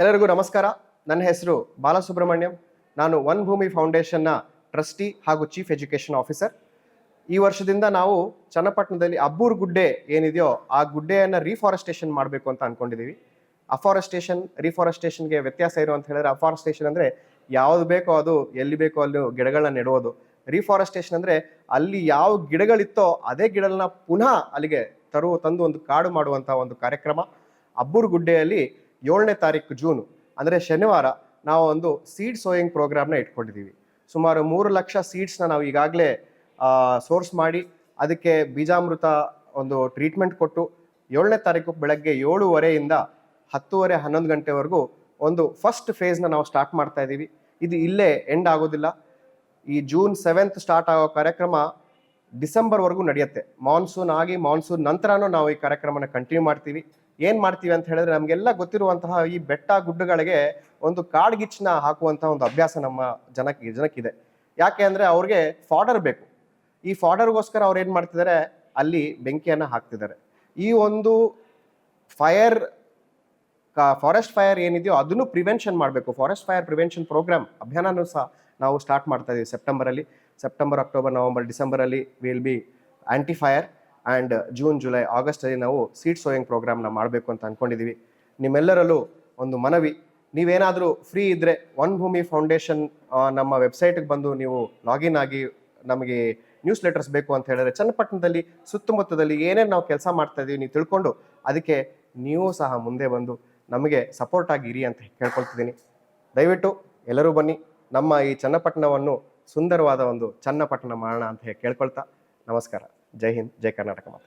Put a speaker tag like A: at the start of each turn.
A: ಎಲ್ಲರಿಗೂ ನಮಸ್ಕಾರ. ನನ್ನ ಹೆಸರು ಬಾಲಸುಬ್ರಹ್ಮಣ್ಯಂ. ನಾನು ಒನ್ ಭೂಮಿ ಫೌಂಡೇಶನ್ನ ಟ್ರಸ್ಟಿ ಹಾಗೂ ಚೀಫ್ ಎಜುಕೇಷನ್ ಆಫೀಸರ್. ಈ ವರ್ಷದಿಂದ ನಾವು ಚನ್ನಪಟ್ಟಣದಲ್ಲಿ ಅಬ್ಬೂರ್ ಗುಡ್ಡೆ ಏನಿದೆಯೋ ಆ ಗುಡ್ಡೆಯನ್ನು ರೀಫಾರೆಸ್ಟೇಷನ್ ಮಾಡಬೇಕು ಅಂತ ಅನ್ಕೊಂಡಿದ್ದೀವಿ ಅಫಾರೆಸ್ಟೇಷನ್ ರೀಫಾರೆಸ್ಟೇಷನ್ಗೆ ವ್ಯತ್ಯಾಸ ಇರೋ ಅಂತ ಹೇಳಿದ್ರೆ ಅಫಾರೆಸ್ಟೇಷನ್ ಅಂದರೆ ಯಾವ್ದು ಬೇಕೋ ಅದು, ಎಲ್ಲಿ ಬೇಕೋ ಅಲ್ಲಿ ಗಿಡಗಳನ್ನ ನೆಡುವುದು. ರೀಫಾರೆಸ್ಟೇಷನ್ ಅಂದರೆ ಅಲ್ಲಿ ಯಾವ ಗಿಡಗಳಿತ್ತೋ ಅದೇ ಗಿಡಗಳನ್ನ ಪುನಃ ಅಲ್ಲಿಗೆ ತರುವ, ತಂದು ಒಂದು ಕಾಡು ಮಾಡುವಂಥ ಒಂದು ಕಾರ್ಯಕ್ರಮ. ಅಬ್ಬೂರ್ ಗುಡ್ಡೆಯಲ್ಲಿ ಏಳನೇ ತಾರೀಕು ಜೂನ್, ಅಂದರೆ ಶನಿವಾರ ನಾವು ಒಂದು ಸೀಡ್ ಸೋಯಿಂಗ್ ಪ್ರೋಗ್ರಾಮ್ನ ಇಟ್ಕೊಂಡಿದ್ದೀವಿ ಸುಮಾರು ಮೂರು ಲಕ್ಷ ಸೀಡ್ಸ್ನ ನಾವು ಈಗಾಗಲೇ ಸೋರ್ಸ್ ಮಾಡಿ, ಅದಕ್ಕೆ ಬೀಜಾಮೃತ ಒಂದು ಟ್ರೀಟ್ಮೆಂಟ್ ಕೊಟ್ಟು, ಏಳನೇ ತಾರೀಕು ಬೆಳಗ್ಗೆ ಏಳುವರೆಯಿಂದ ಹತ್ತುವರೆ ಹನ್ನೊಂದು ಗಂಟೆವರೆಗೂ ಒಂದು ಫಸ್ಟ್ ಫೇಸ್ನ ನಾವು ಸ್ಟಾರ್ಟ್ ಮಾಡ್ತಾ ಇದ್ದೀವಿ ಇದು ಇಲ್ಲೇ ಎಂಡ್ ಆಗೋದಿಲ್ಲ. ಈ ಜೂನ್ ಸೆವೆಂತ್ ಸ್ಟಾರ್ಟ್ ಆಗೋ ಕಾರ್ಯಕ್ರಮ ಡಿಸೆಂಬರ್ವರೆಗೂ ನಡೆಯುತ್ತೆ. ಮಾನ್ಸೂನ್ ಆಗಿ ಮಾನ್ಸೂನ್ ನಂತರನೂ ನಾವು ಈ ಕಾರ್ಯಕ್ರಮನ ಕಂಟಿನ್ಯೂ ಮಾಡ್ತೀವಿ. ಏನ್ ಮಾಡ್ತೀವಿ ಅಂತ ಹೇಳಿದ್ರೆ ನಮಗೆಲ್ಲ ಗೊತ್ತಿರುವಂತಹ ಈ ಬೆಟ್ಟ ಗುಡ್ಡಗಳಿಗೆ ಒಂದು ಕಾಡ್ಗಿಚ್ಚನ ಹಾಕುವಂತಹ ಒಂದು ಅಭ್ಯಾಸ ನಮ್ಮ ಜನಕ್ಕೆ, ಜನಕ್ಕಿದೆ. ಯಾಕೆ ಅಂದ್ರೆ ಅವ್ರಿಗೆ ಫಾಡರ್ ಬೇಕು. ಈ ಫಾಡರ್ಗೋಸ್ಕರ ಅವ್ರು ಏನ್ ಮಾಡ್ತಿದ್ದಾರೆ? ಅಲ್ಲಿ ಬೆಂಕಿಯನ್ನ ಹಾಕ್ತಿದ್ದಾರೆ. ಈ ಒಂದು ಫೈರ್ ಫಾರೆಸ್ಟ್ ಫೈರ್ ಏನಿದೆಯೋ ಅದನ್ನು ಪ್ರಿವೆನ್ಷನ್ ಮಾಡಬೇಕು. ಫಾರೆಸ್ಟ್ ಫೈರ್ ಪ್ರಿವೆನ್ಷನ್ ಪ್ರೋಗ್ರಾಮ್ ಅಭಿಯಾನನೂ ಸಹ ನಾವು ಸ್ಟಾರ್ಟ್ ಮಾಡ್ತಾ ಇದ್ದೀವಿ ಸೆಪ್ಟೆಂಬರಲ್ಲಿ September October November ಡಿಸೆಂಬರಲ್ಲಿ will be anti fire and June July ಆಗಸ್ಟಲ್ಲಿ ನಾವು ಸೀಟ್ ಸೋಯಿಂಗ್ ಪ್ರೋಗ್ರಾಮ್ನ ಮಾಡಬೇಕು ಅಂತ ಅಂದ್ಕೊಂಡಿದ್ದೀವಿ ನಿಮ್ಮೆಲ್ಲರಲ್ಲೂ ಒಂದು ಮನವಿ, ನೀವೇನಾದರೂ ಫ್ರೀ ಇದ್ದರೆ ಒನ್ ಭೂಮಿ ಫೌಂಡೇಶನ್ ನಮ್ಮ ವೆಬ್ಸೈಟ್ಗೆ ಬಂದು ನೀವು ಲಾಗಿನ್ ಆಗಿ ನಮಗೆ ನ್ಯೂಸ್ ಲೆಟರ್ಸ್ ಬೇಕು ಅಂತ ಹೇಳಿದ್ರೆ ಚನ್ನಪಟ್ಟಣದಲ್ಲಿ ಸುತ್ತಮುತ್ತದಲ್ಲಿ ಏನೇನು ನಾವು ಕೆಲಸ ಮಾಡ್ತಾ ಇದ್ದೀವಿ ನೀವು ತಿಳ್ಕೊಂಡು ಅದಕ್ಕೆ ನೀವು ಸಹ ಮುಂದೆ ಬಂದು ನಮಗೆ ಸಪೋರ್ಟ್ ಆಗಿರಿ ಅಂತ ಕೇಳ್ಕೊಳ್ತಿದ್ದೀನಿ. ದಯವಿಟ್ಟು ಎಲ್ಲರೂ ಬನ್ನಿ, ನಮ್ಮ ಈ ಚನ್ನಪಟ್ಟಣವನ್ನು ಸುಂದರವಾದ ಒಂದು ಚನ್ನಪಟ್ಟಣ ಮಾಡೋಣ ಅಂತ ಕೇಳ್ಕೊಳ್ತಾ. ನಮಸ್ಕಾರ. జై హింద్ జై కర్ణాటక మాత